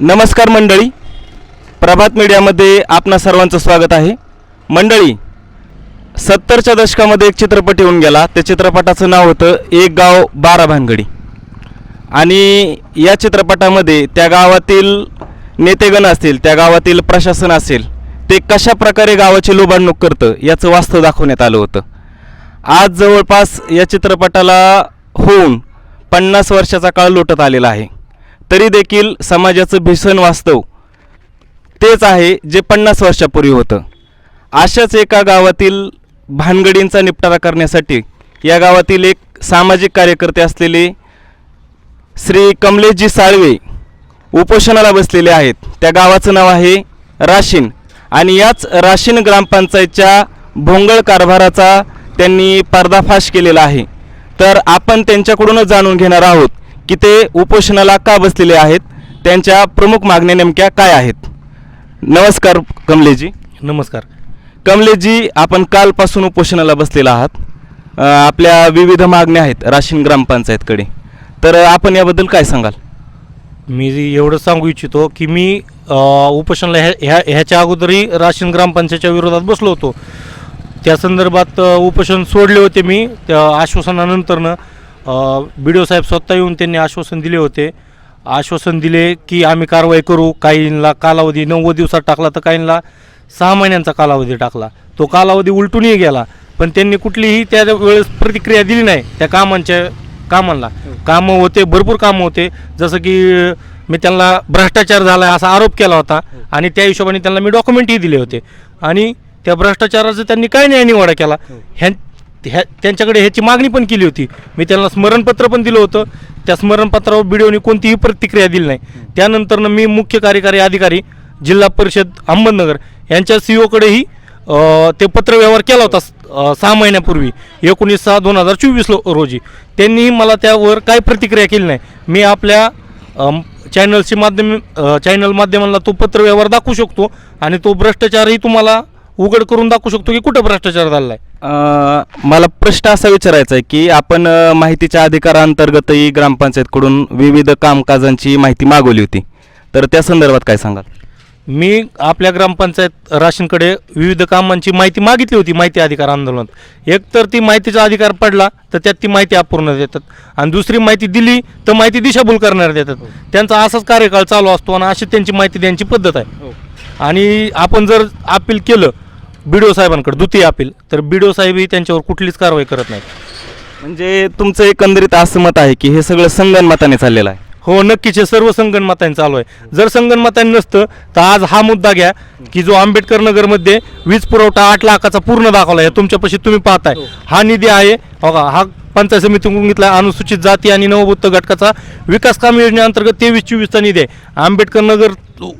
नमस्कार मंडळी. प्रभात मीडियामध्ये आपणा सर्वांचं स्वागत आहे. मंडळी सत्तरच्या दशकामध्ये एक चित्रपट येऊन गेला. त्या चित्रपटाचं नाव होतं एक गाव बारा भानगडी. आणि या चित्रपटामध्ये त्या गावातील नेतेगण असतील त्या गावातील प्रशासन असेल ते कशा प्रकारे गावाची लोबाडणूक करतं याचं वास्तव दाखवण्यात आलं होतं. आज जवळपास या चित्रपटाला होऊन पन्नास वर्षाचा काळ लोटत आलेला आहे. तरी देखील समाजाचं भीषण वास्तव. तेच आहे जे पन्नास वर्षापूर्वी होतं. अशाच एका गावातील भानगडींचा निपटारा करण्यासाठी या गावातील एक सामाजिक कार्यकर्ते असलेले श्री कमलेशजी साळवे उपोषणाला बसलेले आहेत. त्या गावाचं नाव आहे राशीन आणि याच राशीन ग्रामपंचायतच्या भोंगळ कारभाराचा त्यांनी पर्दाफाश केलेला आहे. तर आपण त्यांच्याकडूनच जाणून घेणार आहोत की ते उपोषणाला का बसलेले आहेत? त्यांच्या प्रमुख मागण्या नेमक्या काय आहेत? नमस्कार कमलेशजी. नमस्कार. कमलेशजी आपण कालपासून उपोषणाला बसलेला आहात. आपल्या विविध मागण्या आहेत राशीन ग्रामपंचायतकडे. तर आपण याबद्दल काय सांगाल? मी एवढं सांगू इच्छितो की मी उपोषणाला ह्या ह्या ह्याच्या अगोदरही राशीन ग्रामपंचायतच्या विरोधात बसलो होतो. त्या संदर्भात उपोषण सोडले होते मी. त्या आश्वासनानंतरनं बी डी ओ साहेब स्वतः येऊन त्यांनी आश्वासन दिले होते. आश्वासन दिले की आम्ही कारवाई करू. काहींना कालावधी नव्वद दिवसात टाकला तर काहींना सहा महिन्यांचा कालावधी टाकला. तो कालावधी उलटूनही गेला. पण त्यांनी कुठलीही त्या वेळेस प्रतिक्रिया दिली नाही त्या कामांच्या कामांना. कामं होते भरपूर कामं होते. जसं की मी त्यांना भ्रष्टाचार झाला आहे असा आरोप केला होता आणि त्या हिशोबाने त्यांना मी डॉक्युमेंटही दिले होते. आणि त्या भ्रष्टाचाराचं त्यांनी काय न्याय निवाडा केला. ह्या ह्या त्यांच्याकडे ह्याची मागणी पण केली होती. मी त्यांना स्मरणपत्र पण दिलं होतं. त्या स्मरणपत्रावर बीडीओनी कोणतीही प्रतिक्रिया दिली नाही. त्यानंतरनं मी मुख्य कार्यकारी अधिकारी जिल्हा परिषद अहमदनगर यांच्या सी ओकडेही ते पत्रव्यवहार केला होता सहा महिन्यापूर्वी एकोणीस सहा दोन हजार चोवीस रोजी. त्यांनीही मला त्यावर काही प्रतिक्रिया केली नाही. मी आपल्या अम, चॅनलची माध्यम चॅनल माध्यमांना तो पत्रव्यवहार दाखवू शकतो आणि तो भ्रष्टाचारही तुम्हाला उघड करून दाखवू शकतो की कुठं भ्रष्टाचार झाला आहे मला प्रश्न असा विचारायचा आहे की आपण अ, माहितीच्या अधिकारांतर्गतही ग्रामपंचायतकडून विविध कामकाजांची माहिती मागवली होती. तर त्या संदर्भात काय सांगाल? मी आपल्या ग्रामपंचायत राशीनकडे विविध कामांची माहिती मागितली होती माहिती अधिकार आंदोलनात. एक तर ती माहितीचा अधिकार पडला तर त्यात ती माहिती अपूर्ण देतात. आणि दुसरी माहिती दिली तर माहिती दिशाभूल करणार देतात. त्यांचा असाच कार्यकाळ चालू असतो आणि अशी त्यांची माहिती द्यायची पद्धत आहे. आणि आपण जर अपील केलं बी साहेबांकडे द्वितीय अपील. तर बी साहेबही त्यांच्यावर कुठलीच कारवाई करत नाहीत. म्हणजे तुमचं एकंदरीत असं मत आहे की हे सगळं संगनमताने चाललेलं आहे? हो नक्कीच हे सर्व संगणमतांनी चालू आहे. जर संगणमतांनी नसतं तर आज हा मुद्दा घ्या की जो आंबेडकर नगरमध्ये वीज पुरवठा आठ लाखाचा पूर्ण दाखवला आहे तुमच्यापाशी तुम्ही पाहताय. हा. निधी आहे बघा हा पंचायत समितीकडून घेतला अनुसूचित जाती आणि नवबुद्ध घटकाचा विकास काम योजनेअंतर्गत तेवीस चोवीसचा निधी आहे. आंबेडकर नगर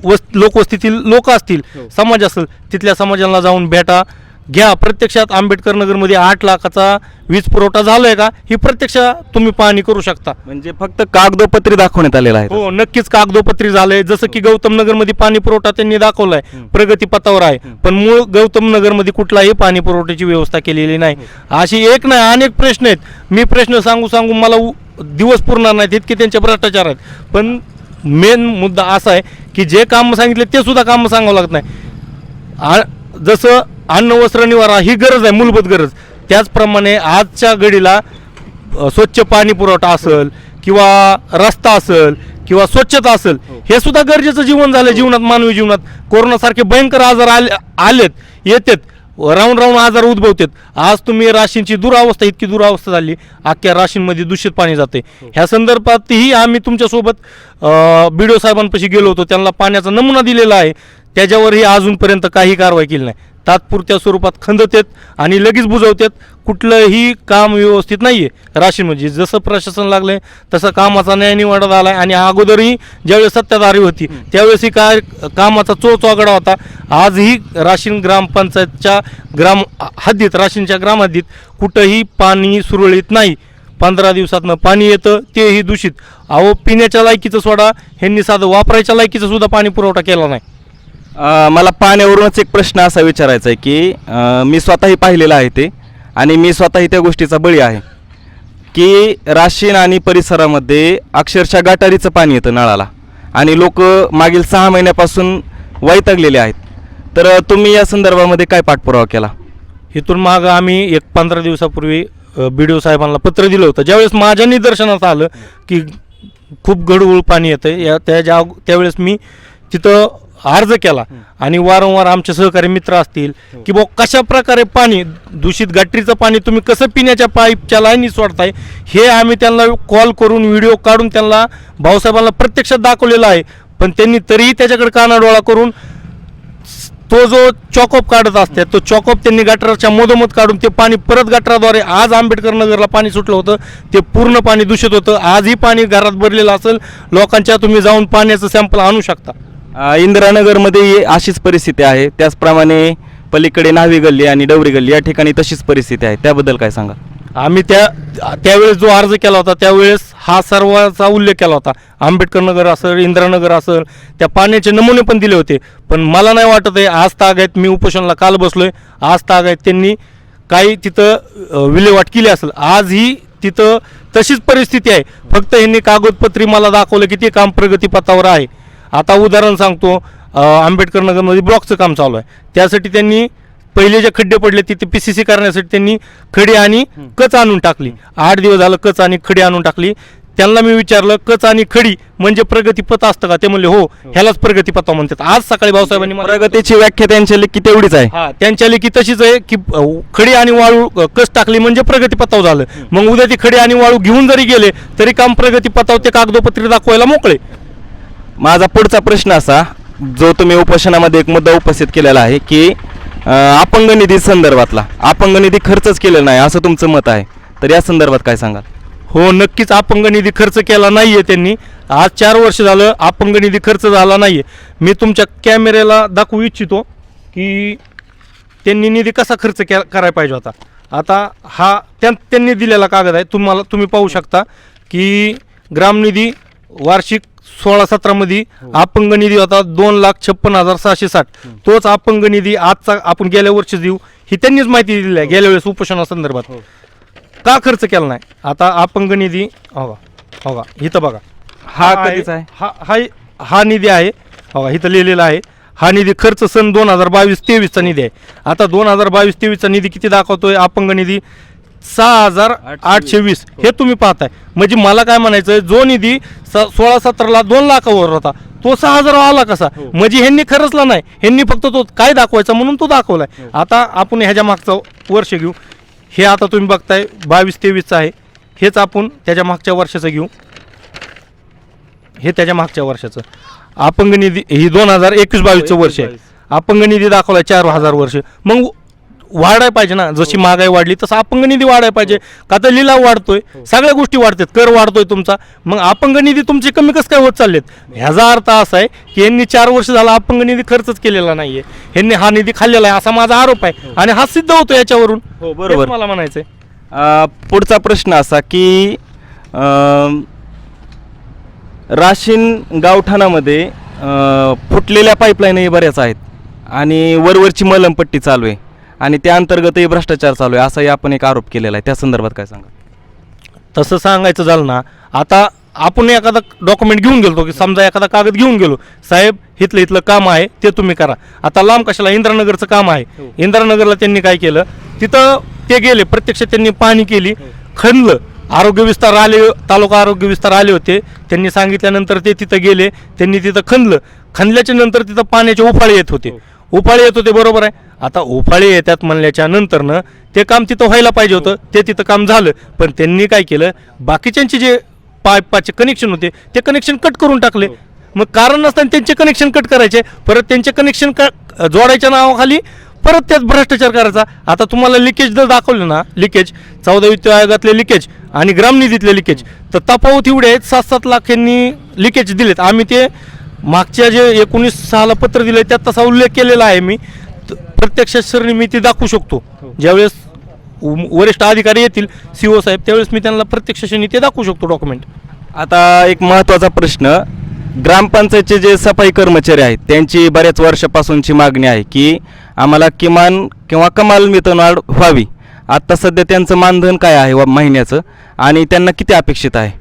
वस लोकवस्तीतील लोक असतील समाज असेल तिथल्या समाजाला जाऊन भेटा घ्या. प्रत्यक्षात आंबेडकर नगरमध्ये आठ लाखाचा वीज पुरवठा झालोय का? ही प्रत्यक्ष तुम्ही पाहणी करू शकता. म्हणजे फक्त कागदोपत्री दाखवण्यात आलेलं आहे. हो नक्कीच कागदोपत्री झालंय. जसं की गौतम नगरमध्ये पाणी पुरवठा त्यांनी दाखवलाय. प्रगती पथावर आहे. पण मूळ गौतम नगरमध्ये कुठलाही पाणी पुरवठ्याची व्यवस्था केलेली नाही. अशी एक नाही अनेक प्रश्न आहेत. मी प्रश्न सांगू सांगू मला दिवस पुरणार नाहीत इतके त्यांचे भ्रष्टाचार आहेत. पण मेन मुद्दा असा आहे की जे काम सांगितले ते सुद्धा काम सांगावं लागत नाही. जसं अन्न वस्त्र निवारा ही गरज आहे मूलभूत गरज. त्याचप्रमाणे आजच्या घडीला स्वच्छ पाणी पुरवठा असेल किंवा रस्ता असेल किंवा स्वच्छता असेल हे सुद्धा गरजेचं जीवन झालं जीवनात मानवी जीवनात. कोरोनासारखे भयंकर आजार आले आलेत येतात. राहून राहून आजार उद्भवतात. आज तुम्ही राशींची दुरावस्था इतकी दुरावस्था झाली अख्ख्या राशींमध्ये दूषित पाणी जाते. ह्या संदर्भातही आम्ही तुमच्यासोबत बी डी ओ साहेबांपाशी गेलो होतो. त्यांना पाण्याचा नमुना दिलेला आहे. त्याच्यावरही अजूनपर्यंत काही कारवाई केली नाही. तात्पुरत्या स्वरूपात खंदतेत आणि लगेच बुजवतात. कुठलंही काम व्यवस्थित नाही आहे राशीन म्हणजे जसं प्रशासन लागलंय तसं कामाचा न्याय निवाडा झाला आहे आणि अगोदरही ज्यावेळेस सत्ताधारी होती त्यावेळेसही काय कामाचा चोचवागडा होता. आजही राशीन ग्रामपंचायतच्या ग्राम हद्दीत राशीनच्या ग्राम हद्दीत कुठंही पाणी सुरळीत नाही. पंधरा दिवसातनं पाणी येतं तेही दूषित. अहो पिण्याच्या लायकीचं सोडा ह्यांनी साधं वापरायच्या लायकीचं सुद्धा पाणी पुरवठा केला नाही. अ, मला पाण्यावरूनच एक प्रश्न असा विचारायचा आहे की अ, मी स्वतःही पाहिलेलं आहे ते. आणि मी स्वतःही त्या गोष्टीचा बळी आहे. की राशीन आणि परिसरामध्ये अक्षरशः गाटारीचं पाणी येतं नळाला. आणि लोक मागील सहा महिन्यापासून वैतागलेले आहेत. तर तुम्ही या संदर्भामध्ये काय पाठपुरावा केला? इथून माग आम्ही एक पंधरा दिवसापूर्वी बी डी ओ साहेबांना पत्र दिलं होतं. ज्यावेळेस माझ्या निदर्शनात आलं की खूप गडूळ पाणी येतं या त्याच्या ज्या त्यावेळेस मी तिथं अर्ज केला. आणि वारंवार आमचे सहकारी मित्र असतील की बुवा कशा प्रकारे पाणी दूषित गटरीचं पाणी तुम्ही कसं पिण्याच्या पाईपच्या लाईनी सोडताय? हे आम्ही त्यांना कॉल करून व्हिडिओ काढून त्यांना भाऊसाहेबांना प्रत्यक्षात दाखवलेलं आहे. पण त्यांनी तरीही त्याच्याकडे कानाडोळा करून तो जो चॉकअप काढत असतात तो चॉकअप त्यांनी गटाराच्या मधोमध काढून ते पाणी परत गटाराद्वारे आज आंबेडकर नगरला पाणी सुटलं होतं. ते पूर्ण पाणी दूषित होतं. आजही पाणी घरात भरलेलं असेल लोकांच्या तुम्ही जाऊन पाण्याचं सॅम्पल आणू शकता. इंदिरानगरमध्ये अशीच परिस्थिती आहे. त्याचप्रमाणे पलीकडे न्हावी गल्ली आणि डवरी गल्ली या ठिकाणी तशीच परिस्थिती आहे. त्याबद्दल काय सांगा? आम्ही त्या त्यावेळेस जो अर्ज केला होता त्यावेळेस हा सर्वाचा उल्लेख केला होता. आंबेडकर नगर असेल इंदिरानगर असेल त्या पाण्याचे नमुने पण दिले होते. पण मला नाही वाटत आहे आज ताग आहेत मी उपोषणाला काल बसलो आहे आज ताग आहेत त्यांनी काही तिथं विल्हेवाट केली असेल. आजही तिथं तशीच परिस्थिती आहे. फक्त यांनी कागदपत्री मला दाखवलं की ते काम प्रगतीपथावर आहे. आता उदाहरण सांगतो आंबेडकर नगरमध्ये ब्लॉकचं काम चालू आहे. त्यासाठी त्यांनी पहिले जे खड्डे पडले तिथे पी सी सी करण्यासाठी त्यांनी खडी आणि कच आणून टाकली. आठ दिवस झालं कच आणि खडी आणून टाकली. त्यांना मी विचारलं कच आणि खडी म्हणजे प्रगतीपथ असतं का? ते म्हणले हो ह्यालाच प्रगतीपथा म्हणतात. आज सकाळी भाऊसाहेबांनी मला प्रगतीची व्याख्या त्यांच्या लेखी तेवढीच आहे. हा त्यांच्या लेखी तशीच आहे की खडी आणि वाळू कस टाकली म्हणजे प्रगतीपथाव झालं. मग उद्या ती खडी आणि वाळू घेऊन जरी गेले तरी काम प्रगतीपथाव ते कागदोपत्री दाखवायला मोकळे. माझा पुढचा प्रश्न असा जो तुम्ही उपोषणामध्ये एक मुद्दा उपस्थित केलेला आहे की अपंग निधी संदर्भातला अपंग निधी खर्चच केलेला नाही असं तुमचं मत आहे. तर या संदर्भात काय सांगाल? हो नक्कीच अपंग निधी खर्च केला नाही आहे त्यांनी. आज चार वर्ष झालं अपंग निधी खर्च झाला नाही आहे मी तुमच्या कॅमेऱ्याला दाखवू इच्छितो की त्यांनी निधी कसा खर्च के करायला पाहिजे होता. आता हा त्या त्यांनी दिलेला कागद आहे. तुम्हाला तुम्ही पाहू शकता की ग्रामनिधी वार्षिक सोळा सतरामध्ये अपंग निधी होता दोन लाख छप्पन हजार सहाशे साठ. तोच अपंग निधी आजचा आपण गेल्या वर्षी देऊ ही त्यांनीच माहिती दिली आहे गेल्या वेळेस उपोषणासंदर्भात का खर्च केला नाही? आता अपंग निधी हो का हो का इथं बघा. हा कधीचा आहे? हा हा हा निधी आहे हो का इथं लिहिलेला आहे. हा निधी खर्च सन दोन हजार बावीस तेवीसचा निधी आहे. आता दोन हजार बावीस तेवीसचा निधी किती दाखवतोय? अपंग निधी सहा हजार आठशे वीस. हे तुम्ही पाहताय. म्हणजे मला काय म्हणायचं जो निधी सोळा सतराला दोन लाखावर होता तो सहा हजार आला कसा? म्हणजे ह्यांनी खरंचला नाही. ह्यांनी फक्त तो काय दाखवायचा म्हणून तो दाखवलाय. आता आपण ह्याच्या मागचं वर्ष घेऊ. हे आता तुम्ही बघताय बावीस तेवीसचं आहे. हेच आपण त्याच्या मागच्या वर्षाचं घेऊ. हे त्याच्या मागच्या वर्षाचं. अपंग निधी ही दोन हजार एकवीस बावीसचं वर्ष आहे. अपंग निधी दाखवला चार हजार वर्ष. मग वाढाय पाहिजे ना. जशी महागाई वाढली तसं अपंग निधी वाढाय पाहिजे का तर लिलाव वाढतोय सगळ्या गोष्टी वाढतात कर वाढतोय तुमचा. मग अपंग निधी तुमचे कमी कसं काय होत चाललेत? ह्याचा अर्थ असा आहे की यांनी चार वर्ष झाला अपंग निधी खर्चच केलेला नाहीये. यांनी हा निधी खाल्लेला आहे असा माझा आरोप आहे. आणि हा सिद्ध होतो याच्यावरून. हो, बरोबर. मला म्हणायचंय. पुढचा प्रश्न असा की राशीन गावठाणामध्ये फुटलेल्या पाईपलाईनही बऱ्याच आहेत. आणि वरवरची मलमपट्टी चालू आहे. आणि त्या अंतर्गतही भ्रष्टाचार चालू आहे असाही आपण एक आरोप केलेला आहे. त्या संदर्भात काय सांगा तसं सांगायचं झालं ना आता आपण एखादा डॉक्युमेंट घेऊन गेलो की समजा एखादा कागद घेऊन गेलो साहेब इथलं इथलं काम आहे ते तुम्ही करा. आता लांब कशाला? इंदिरानगरचं काम आहे. इंदिरानगरला त्यांनी काय केलं? तिथं ते गेले प्रत्यक्ष त्यांनी पाहणी केली खणलं. आरोग्य विस्तार आले तालुका आरोग्य विस्तार आले होते. त्यांनी सांगितल्यानंतर ते तिथं गेले त्यांनी तिथं खणलं. खणल्याच्या नंतर तिथं पाण्याचे उफाळे येत होते. उफाळे येत होते बरोबर आहे. आता उफाळे येतात म्हणल्याच्या नंतरनं ते काम तिथं व्हायला पाहिजे होतं. ते तिथं काम झालं. पण त्यांनी काय केलं? बाकीच्यांचे जे पाईपाचे कनेक्शन होते ते कनेक्शन कट करून टाकले. मग कारण नसताना त्यांचे कनेक्शन कट करायचे. परत त्यांचे कनेक्शन क जोडायच्या नावाखाली परत त्यात भ्रष्टाचार करायचा. आता तुम्हाला लिकेज जर दाखवलं ना लिकेज चौदा वित्त आयोगातले लिकेज आणि ग्रामनिधीतले लिकेज तर तफावत एवढे आहेत सात सात लाख यांनी लिकेज दिलेत. आम्ही ते मागच्या जे एकोणीस सहाला पत्र दिलं त्यात तसा उल्लेख केलेला आहे मी. प्रत्यक्ष सरणी मी ते दाखवू शकतो. ज्यावेळेस उ- वरिष्ठ अधिकारी येतील सी ओ साहेब त्यावेळेस मी त्यांना प्रत्यक्ष श्रेणी ते दाखवू शकतो डॉक्युमेंट आता एक महत्त्वाचा प्रश्न ग्रामपंचायतचे जे सफाई कर्मचारी आहेत त्यांची बऱ्याच वर्षापासूनची मागणी आहे की आम्हाला किमान किंवा कमाल वेतनवाढ व्हावी. आत्ता सध्या त्यांचं मानधन काय आहे व महिन्याचं? आणि त्यांना किती अपेक्षित आहे?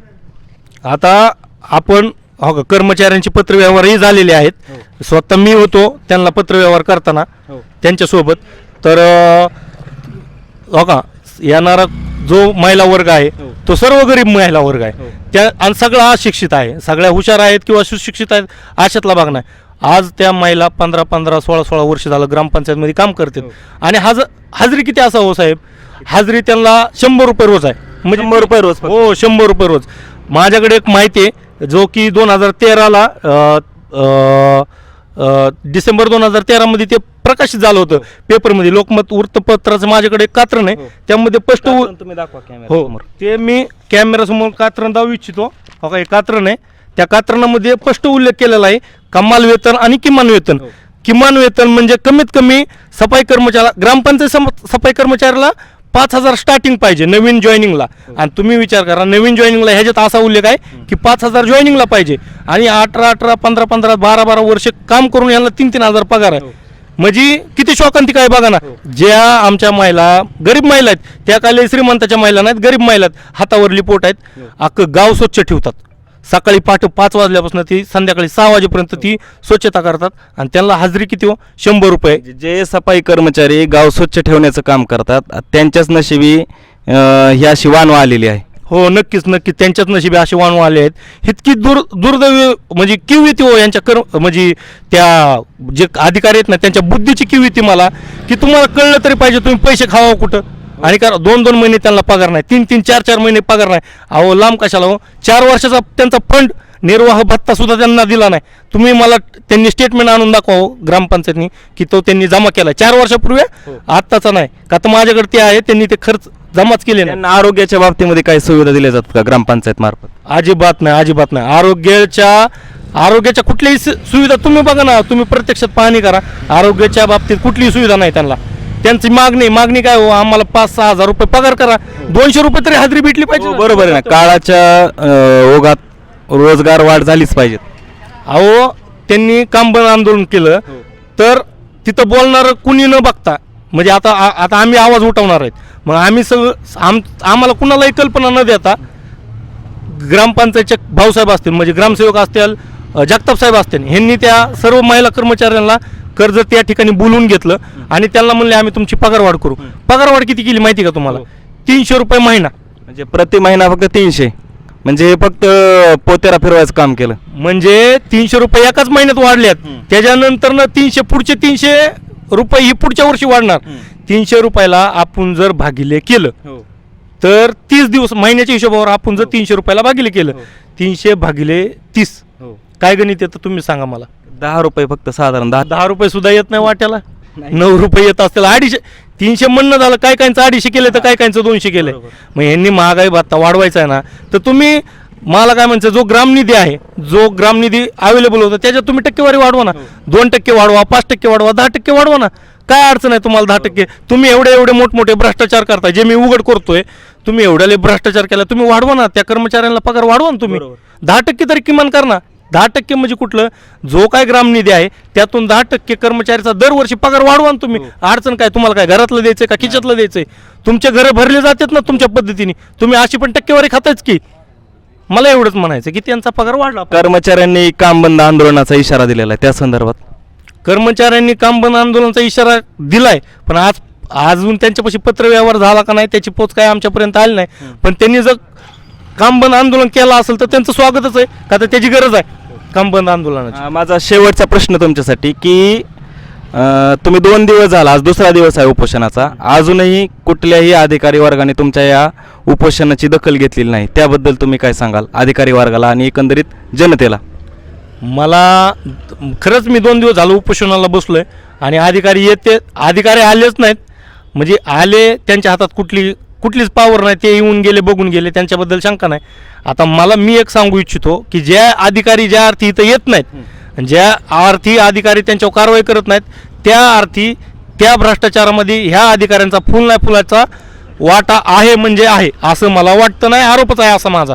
आता आपण हो का कर्मचाऱ्यांचे पत्रव्यवहारही झालेले आहेत. स्वतः मी होतो त्यांना पत्रव्यवहार करताना त्यांच्यासोबत. तर हो का येणारा जो महिला वर्ग आहे तो सर्व गरीब महिला वर्ग आहे. त्या आणि सगळा अशिक्षित आहे. सगळ्या हुशार आहेत किंवा सुशिक्षित आहेत अशातला भाग नाही. आज त्या महिला पंधरा पंधरा सोळा सोळा वर्ष झालं ग्रामपंचायतमध्ये काम करतात. आणि हाज हाजरी किती असा हो साहेब? हाजरी त्यांना शंभर रुपये रोज आहे. म्हणजे शंभर रुपये रोज. हो शंभर रुपये रोज. माझ्याकडे एक माहिती आहे. जो की दोन हजार तेराला डिसेंबर दोन हजार तेरामध्ये ते प्रकाशित झालं होतं. पेपरमध्ये लोकमत वृत्तपत्राचं माझ्याकडे कात्रण आहे त्यामध्ये स्पष्ट उ- तुम्ही दाखवा कॅमेरा हो. ते मी कॅमेरासमोर कात्रण दाखवू इच्छितो. हो का हे कात्रण आहे त्या कात्रणामध्ये स्पष्ट उल्लेख केलेला आहे कमाल वेतन आणि किमान वेतन. किमान वेतन म्हणजे कमीत कमी सफाई कर्मचाऱ्याला ग्रामपंचायत सफाई कर्मचाऱ्याला पाच हजार स्टार्टिंग पाहिजे नवीन जॉईनिंगला आणि तुम्ही विचार करा नवीन जॉईनिंगला ह्याच्यात असा उल्लेख आहे की पाच हजार जॉईनिंगला पाहिजे. आणि अठरा अठरा पंधरा पंधरा बारा बारा वर्ष काम करून यांना तीन तीन हजार पगार आहे. म्हणजे किती शोकांतिक आहे बघा ना ज्या आमच्या महिला गरीब महिला आहेत त्या काही श्रीमंताच्या महिला नाहीत गरीब महिला आहेत हातावरली पोट आहेत अख्खं गाव स्वच्छ ठेवतात. सकाळी पहाटे पाच वाजल्यापासून ती संध्याकाळी सहा वाजेपर्यंत ती स्वच्छता करतात. आणि त्यांना हाजरी किती हो? शंभर रुपये. जे सफाई कर्मचारी गाव स्वच्छ ठेवण्याचं काम करतात त्यांच्याच नशिबी ही अशी वानवा आलेली आहे. हो नक्कीच नक्कीच. त्यांच्याच नशिबी असे वाणू आले आहेत. इतकी दुर दुर्दैवी म्हणजे किव येते हो यांच्या कर म्हणजे त्या जे अधिकारी आहेत ना त्यांच्या बुद्धीची किव येते मला की तुम्हाला कळलं तरी पाहिजे तुम्ही पैसे खावा कुठं? आणि करा दोन दोन महिने त्यांना पगार नाही तीन तीन चार चार महिने पगार नाही. अहो लांब कशाला हो? चार वर्षाचा त्यांचा फंड निर्वाह भत्ता सुद्धा त्यांना दिला नाही. तुम्ही मला त्यांनी स्टेटमेंट आणून दाखवा हो, ग्रामपंचायतनी की तो त्यांनी जमा केला. चार वर्षापूर्वी आत्ताचा नाही. का तर माझ्याकडे ते आहे त्यांनी ते खर्च जमाच केले नाही. आरोग्याच्या बाबतीमध्ये काही सुविधा दिल्या जातात का ग्रामपंचायत मार्फत? अजिबात नाही अजिबात नाही. आरोग्याच्या आरोग्याच्या कुठल्याही सुविधा तुम्ही बघा ना तुम्ही प्रत्यक्षात पाहणी करा. आरोग्याच्या बाबतीत कुठलीही सुविधा नाही त्यांना. त्यांची मागणी मागणी काय हो? आम्हाला पाच सहा हजार रुपये पगार करा. दोनशे रुपये तरी हाजरी भेटली पाहिजे हो, ना. बरोबर आहे ना. काळाच्या ओघात रोजगार वाढ झालीच पाहिजे अहो त्यांनी कामबंद आंदोलन केलं. तर तिथं बोलणारं कुणी न बघता म्हणजे आता आ- आता आम्ही आवाज उठवणार आहेत. मग आम्ही सगळं आम आम्हाला कुणालाही कल्पना न देता ग्रामपंचायतचे भाऊसाहेब असतील म्हणजे ग्रामसेवक असतील अ, जगताप साहेब असतील ह्यांनी त्या सर्व महिला कर्मचाऱ्यांना कर्ज त्या ठिकाणी बोलवून घेतलं आणि त्यांना म्हणले आम्ही तुमची पगारवाढ करू. पगारवाढ किती केली माहिती का तुम्हाला? तीनशे रुपये महिना. म्हणजे प्रति महिना फक्त तीनशे. म्हणजे हे फक्त पोतेरा फिरवायचं काम केलं. म्हणजे तीनशे रुपये एकाच महिन्यात वाढल्यात. त्याच्यानंतर ना तीनशे पुढचे तीनशे रुपये ही पुढच्या वर्षी वाढणार. तीनशे रुपयाला आपण जर भागिले केलं तर तीस दिवस महिन्याच्या हिशोबावर आपण जर तीनशे रुपयाला भागिले केलं तीनशे भागिले तीस. काय गणित येतं तुम्ही सांगा मला. दहा रुपये फक्त साधारण दहा दहा रुपये सुद्धा येत नाही वाट्याला. नऊ रुपये येत असतील अडीचशे तीनशे म्हणणं झालं काय कायचं अडीचशे केले तर काय कायचं दोनशे केले? मग यांनी महागाई भत्ता वाढवायचा आहे ना तर तुम्ही मला काय म्हणचं जो ग्रामनिधी आहे जो ग्रामनिधी अवेलेबल होता त्याच्यात तुम्ही टक्केवारी वाढवा ना. दोन टक्के वाढवा पाच टक्के वाढवा दहा टक्के वाढवा ना. काय अडचण आहे तुम्हाला दहा टक्के? तुम्ही एवढे एवढे मोठमोठे भ्रष्टाचार करताय जे मी उघड करतोय तुम्ही एवढ्याले भ्रष्टाचार केला तुम्ही वाढवा ना त्या कर्मचाऱ्यांना पगार वाढवा ना तुम्ही. दहा टक्के तरी किमान कर ना. दहा टक्के म्हणजे कुठलं? जो काय ग्रामनिधी आहे त्यातून दहा टक्के कर्मचाऱ्याचा दरवर्षी पगार वाढवा ना तुम्ही. अडचण काय? तुम्हाला काय घरातलं द्यायचंय का खिच्यातलं द्यायचंय? तुमचे घरं भरले जातात ना तुमच्या पद्धतीने. तुम्ही अशी पण टक्केवारी खातायच की. मला एवढंच म्हणायचं की त्यांचा पगार वाढला. कर्मचाऱ्यांनी काम बंद आंदोलनाचा इशारा दिलेला आहे त्या संदर्भात? कर्मचाऱ्यांनी काम बंद आंदोलनाचा इशारा दिलाय. पण आज अजून त्यांच्यापाशी पत्रव्यवहार झाला का नाही त्याची पोच काय आमच्यापर्यंत आली नाही. पण त्यांनी जर काम बंद आंदोलन केलं असेल तर त्यांचं स्वागतच आहे का तर त्याची गरज आहे काम बंद आंदोलनाची. अं, माझा शेवटचा प्रश्न तुमच्यासाठी की अं, तुम्ही दोन दिवस झाला आज दुसरा दिवस आहे उपोषणाचा. अजूनही कुठल्याही अधिकारी वर्गाने तुमच्या या उपोषणाची दखल घेतलेली नाही. त्याबद्दल तुम्ही काय सांगाल अधिकारी वर्गाला आणि एकंदरीत जनतेला? मला खरंच मी दोन दिवस झालो उपोषणाला बसलोय आणि अधिकारी येते अधिकारी आलेच नाहीत. म्हणजे आले त्यांच्या हातात कुठली कुठलीच पावर नाही ते येऊन गेले बघून गेले त्यांच्याबद्दल शंका नाही. आता मला मी एक सांगू इच्छितो की ज्या अधिकारी ज्या अर्थी इथं येत नाहीत ज्या अर्थी अधिकारी त्यांच्यावर कारवाई करत नाहीत त्या अर्थी त्या भ्रष्टाचारामध्ये ह्या अधिकाऱ्यांचा फुल नाही फुलाचा वाटा आहे म्हणजे आहे असं मला वाटतं नाही आरोपच आहे असा माझा.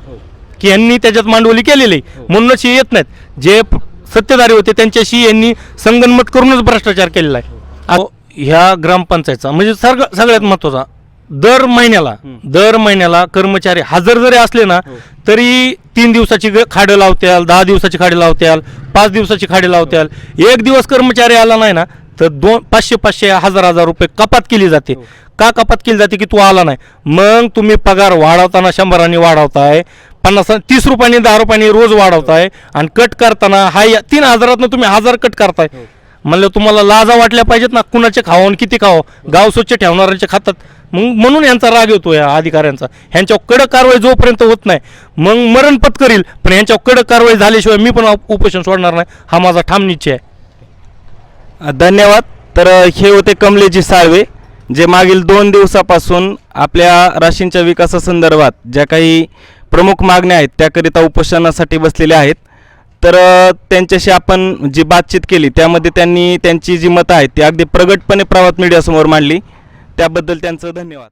की यांनी त्याच्यात मांडवली केलेली आहे. म्हणूनच हे येत नाहीत. जे सत्तेधारी होते त्यांच्याशी यांनी संगनमत करूनच भ्रष्टाचार केलेला आहे. अहो, ह्या ग्रामपंचायतचा म्हणजे सग सगळ्यात महत्त्वाचा दर महिन्याला दर महिन्याला कर्मचारी हजर जरी असले ना तरी तीन दिवसाची खाडं लावत्याल दहा दिवसाची खाडी लावत्याल पाच दिवसाची खाडी लावत्याल. एक दिवस कर्मचारी आला नाही ना तर दोन पाचशे पाचशे हजार हजार रुपये कपात केली जाते. का कपात केली जाते की तू आला नाही? मग तुम्ही पगार वाढवताना शंभरांनी वाढवताय पन्नास तीस रुपयांनी दहा रुपयांनी रोज वाढवताय आणि कट करताना हा तीन हजारातनं तुम्ही हजार कट करताय. म्हणलं तुम्हाला लाजा वाटल्या पाहिजेत ना कुणाचे खावं आणि किती खावं? गाव स्वच्छ ठेवणाऱ्यांचे खातात. मग म्हणून यांचा राग येतो या अधिकाऱ्यांचा. ह्यांच्यावर कडक कारवाई जोपर्यंत होत नाही मग मरण पत्करील. पण ह्यांच्यावर कडक कारवाई झाल्याशिवाय मी पण उपोषण सोडणार नाही. हा माझा ठाम निश्चय आहे. धन्यवाद. तर हे होते कमलेजी साळवे जे मागील दोन दिवसापासून आपल्या राशींच्या विकासासंदर्भात ज्या काही प्रमुख मागण्या आहेत त्याकरिता उपोषणासाठी बसलेल्या आहेत. तर त्यांच्याशी आपण जी बातचीत केली त्यामध्ये त्यांनी त्यांची जी मतं आहेत ती अगदी प्रगटपणे प्रवास मीडियासमोर मांडली. त्याबद्दल त्यांचं धन्यवाद.